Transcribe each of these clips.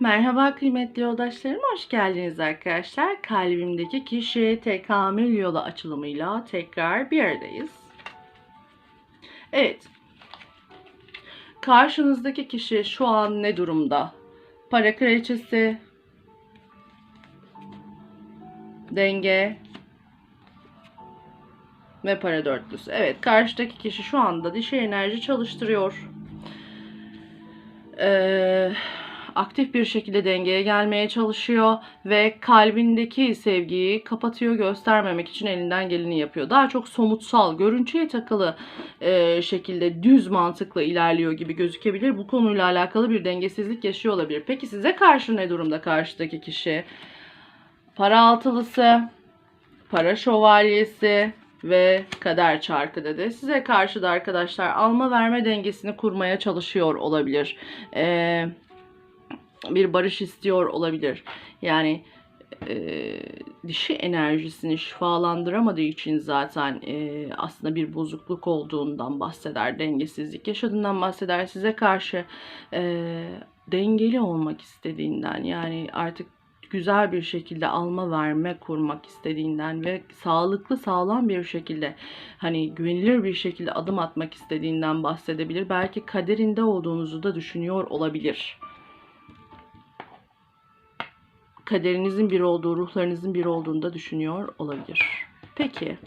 Merhaba kıymetli yoldaşlarım, hoş geldiniz arkadaşlar. Kalbimdeki kişi tekamül yolu açılımıyla tekrar bir aradayız. Evet. Karşınızdaki kişi şu an ne durumda? Para kraliçesi, denge ve para dörtlüsü. Evet, karşıdaki kişi şu anda dişi enerji çalıştırıyor. Eee aktif bir şekilde dengeye gelmeye çalışıyor ve kalbindeki sevgiyi kapatıyor göstermemek için elinden geleni yapıyor. Daha çok somutsal, görüntüye takılı e, şekilde düz mantıkla ilerliyor gibi gözükebilir. Bu konuyla alakalı bir dengesizlik yaşıyor olabilir. Peki size karşı ne durumda karşıdaki kişi? Para altılısı, para şövalyesi ve kader çarkı dedi. Size karşı da arkadaşlar alma verme dengesini kurmaya çalışıyor olabilir. Eee bir barış istiyor olabilir. Yani e, dişi enerjisini şifalandıramadığı için zaten e, aslında bir bozukluk olduğundan bahseder, dengesizlik yaşadığından bahseder. Size karşı e, dengeli olmak istediğinden yani artık güzel bir şekilde alma verme kurmak istediğinden ve sağlıklı sağlam bir şekilde hani güvenilir bir şekilde adım atmak istediğinden bahsedebilir. Belki kaderinde olduğunuzu da düşünüyor olabilir kaderinizin bir olduğu, ruhlarınızın bir olduğunu da düşünüyor olabilir. Peki.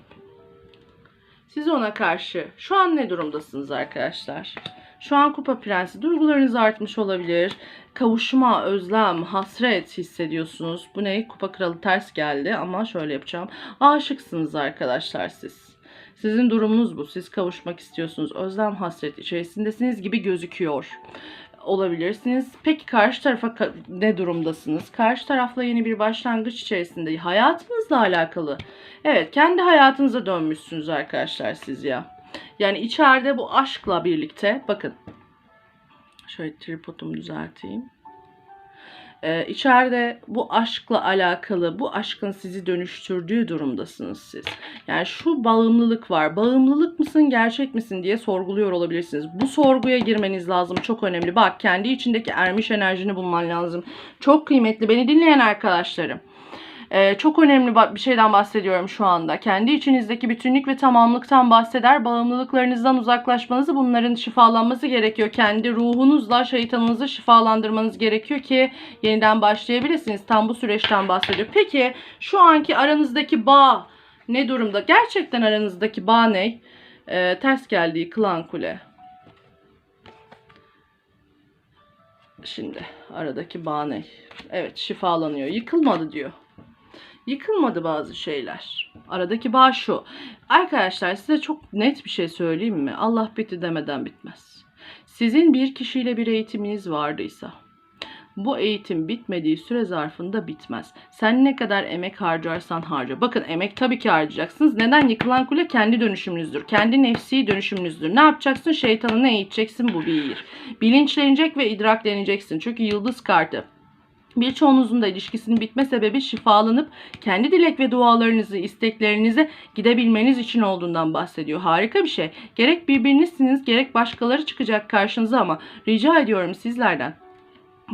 Siz ona karşı şu an ne durumdasınız arkadaşlar? Şu an kupa prensi duygularınız artmış olabilir. Kavuşma, özlem, hasret hissediyorsunuz. Bu ne? Kupa kralı ters geldi ama şöyle yapacağım. Aşıksınız arkadaşlar siz. Sizin durumunuz bu. Siz kavuşmak istiyorsunuz. Özlem, hasret içerisindesiniz gibi gözüküyor olabilirsiniz. Peki karşı tarafa ne durumdasınız? Karşı tarafla yeni bir başlangıç içerisinde hayatınızla alakalı. Evet, kendi hayatınıza dönmüşsünüz arkadaşlar siz ya. Yani içeride bu aşkla birlikte bakın. Şöyle tripodumu düzelteyim e, içeride bu aşkla alakalı, bu aşkın sizi dönüştürdüğü durumdasınız siz. Yani şu bağımlılık var. Bağımlılık mısın, gerçek misin diye sorguluyor olabilirsiniz. Bu sorguya girmeniz lazım. Çok önemli. Bak kendi içindeki ermiş enerjini bulman lazım. Çok kıymetli. Beni dinleyen arkadaşlarım. Ee, çok önemli bir şeyden bahsediyorum şu anda. Kendi içinizdeki bütünlük ve tamamlıktan bahseder. Bağımlılıklarınızdan uzaklaşmanızı, bunların şifalanması gerekiyor. Kendi ruhunuzla şeytanınızı şifalandırmanız gerekiyor ki yeniden başlayabilirsiniz. Tam bu süreçten bahsediyor. Peki şu anki aranızdaki bağ ne durumda? Gerçekten aranızdaki bağ ne? Ee, ters geldiği klan kule. Şimdi aradaki bağ ne? Evet şifalanıyor. Yıkılmadı diyor. Yıkılmadı bazı şeyler. Aradaki bağ şu. Arkadaşlar size çok net bir şey söyleyeyim mi? Allah bitti demeden bitmez. Sizin bir kişiyle bir eğitiminiz vardıysa bu eğitim bitmediği süre zarfında bitmez. Sen ne kadar emek harcarsan harca. Bakın emek tabii ki harcayacaksınız. Neden? Yıkılan kule kendi dönüşümünüzdür. Kendi nefsi dönüşümünüzdür. Ne yapacaksın? Şeytanını eğiteceksin bu bir. Bilinçlenecek ve idrakleneceksin. Çünkü yıldız kartı Birçoğunuzun da ilişkisinin bitme sebebi şifalanıp kendi dilek ve dualarınızı, isteklerinizi gidebilmeniz için olduğundan bahsediyor. Harika bir şey. Gerek birbirinizsiniz gerek başkaları çıkacak karşınıza ama rica ediyorum sizlerden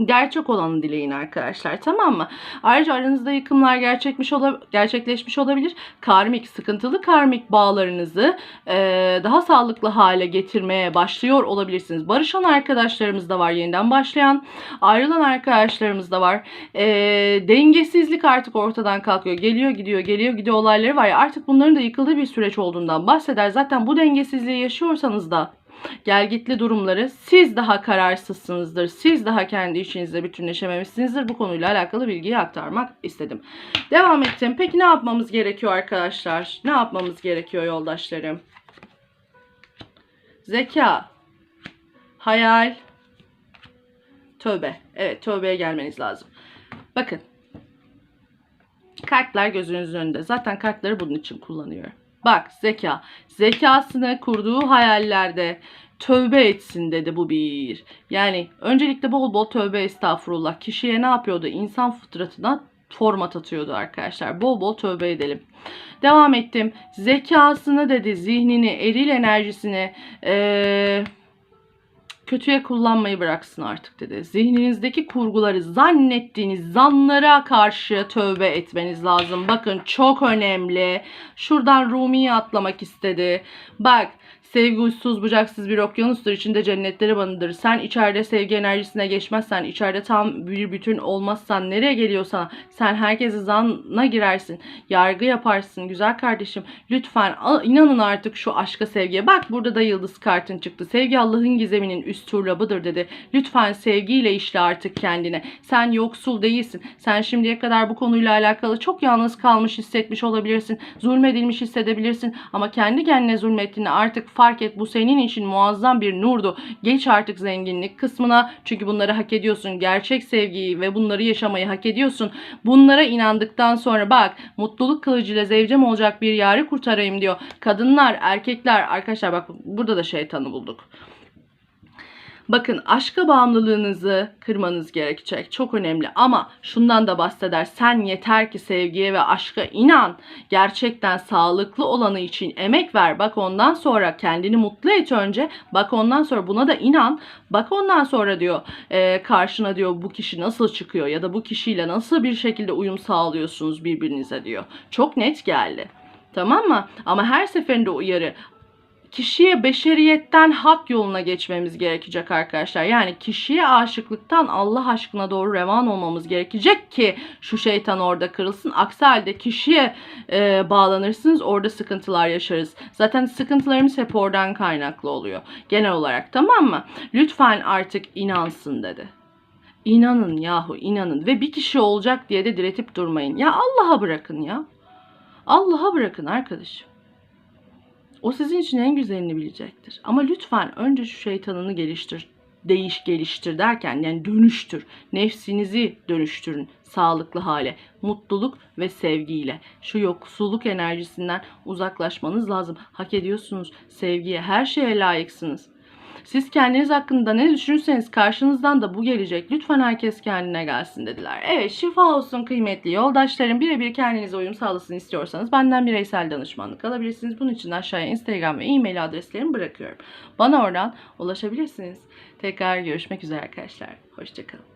gerçek olanı dileyin arkadaşlar tamam mı? Ayrıca aranızda yıkımlar gerçekmiş ola, gerçekleşmiş olabilir. Karmik, sıkıntılı karmik bağlarınızı e, daha sağlıklı hale getirmeye başlıyor olabilirsiniz. Barışan arkadaşlarımız da var yeniden başlayan. Ayrılan arkadaşlarımız da var. E, dengesizlik artık ortadan kalkıyor. Geliyor gidiyor geliyor gidiyor olayları var ya artık bunların da yıkıldığı bir süreç olduğundan bahseder. Zaten bu dengesizliği yaşıyorsanız da gelgitli durumları siz daha kararsızsınızdır. Siz daha kendi işinizle bütünleşememişsinizdir. Bu konuyla alakalı bilgiyi aktarmak istedim. Devam ettim. Peki ne yapmamız gerekiyor arkadaşlar? Ne yapmamız gerekiyor yoldaşlarım? Zeka, hayal, tövbe. Evet tövbeye gelmeniz lazım. Bakın. Kartlar gözünüzün önünde. Zaten kartları bunun için kullanıyorum. Bak zeka. Zekasını kurduğu hayallerde tövbe etsin dedi bu bir. Yani öncelikle bol bol tövbe estağfurullah. Kişiye ne yapıyordu? İnsan fıtratına format atıyordu arkadaşlar. Bol bol tövbe edelim. Devam ettim. Zekasını dedi, zihnini, eril enerjisini, ee, kötüye kullanmayı bıraksın artık dedi. Zihninizdeki kurguları, zannettiğiniz zanlara karşı tövbe etmeniz lazım. Bakın çok önemli. Şuradan Rumi'yi atlamak istedi. Bak Sevgi uçsuz bucaksız bir okyanustur. içinde cennetleri barındırır. Sen içeride sevgi enerjisine geçmezsen, içeride tam bir bütün olmazsan nereye geliyor sana? Sen herkesi zanna girersin. Yargı yaparsın güzel kardeşim. Lütfen inanın artık şu aşka sevgiye. Bak burada da yıldız kartın çıktı. Sevgi Allah'ın gizeminin üst turlabıdır dedi. Lütfen sevgiyle işle artık kendine. Sen yoksul değilsin. Sen şimdiye kadar bu konuyla alakalı çok yalnız kalmış hissetmiş olabilirsin. Zulmedilmiş hissedebilirsin. Ama kendi kendine zulmettiğini artık fark et. Bu senin için muazzam bir nurdu. Geç artık zenginlik kısmına. Çünkü bunları hak ediyorsun. Gerçek sevgiyi ve bunları yaşamayı hak ediyorsun. Bunlara inandıktan sonra bak mutluluk kılıcıyla zevcem olacak bir yarı kurtarayım diyor. Kadınlar, erkekler arkadaşlar bak burada da şeytanı bulduk. Bakın aşka bağımlılığınızı kırmanız gerekecek. Çok önemli ama şundan da bahseder. Sen yeter ki sevgiye ve aşka inan. Gerçekten sağlıklı olanı için emek ver. Bak ondan sonra kendini mutlu et önce. Bak ondan sonra buna da inan. Bak ondan sonra diyor e, karşına diyor bu kişi nasıl çıkıyor ya da bu kişiyle nasıl bir şekilde uyum sağlıyorsunuz birbirinize diyor. Çok net geldi. Tamam mı? Ama her seferinde uyarı kişiye beşeriyetten hak yoluna geçmemiz gerekecek arkadaşlar. Yani kişiye aşıklıktan Allah aşkına doğru revan olmamız gerekecek ki şu şeytan orada kırılsın. Aksi halde kişiye e, bağlanırsınız orada sıkıntılar yaşarız. Zaten sıkıntılarımız hep oradan kaynaklı oluyor. Genel olarak tamam mı? Lütfen artık inansın dedi. İnanın yahu inanın ve bir kişi olacak diye de diretip durmayın. Ya Allah'a bırakın ya. Allah'a bırakın arkadaşım. O sizin için en güzelini bilecektir. Ama lütfen önce şu şeytanını geliştir. Değiş geliştir derken yani dönüştür. Nefsinizi dönüştürün sağlıklı hale. Mutluluk ve sevgiyle. Şu yoksulluk enerjisinden uzaklaşmanız lazım. Hak ediyorsunuz. Sevgiye, her şeye layıksınız. Siz kendiniz hakkında ne düşünürseniz karşınızdan da bu gelecek. Lütfen herkes kendine gelsin dediler. Evet şifa olsun kıymetli yoldaşlarım. Birebir kendinize uyum sağlasın istiyorsanız benden bireysel danışmanlık alabilirsiniz. Bunun için aşağıya Instagram ve e-mail adreslerimi bırakıyorum. Bana oradan ulaşabilirsiniz. Tekrar görüşmek üzere arkadaşlar. Hoşçakalın.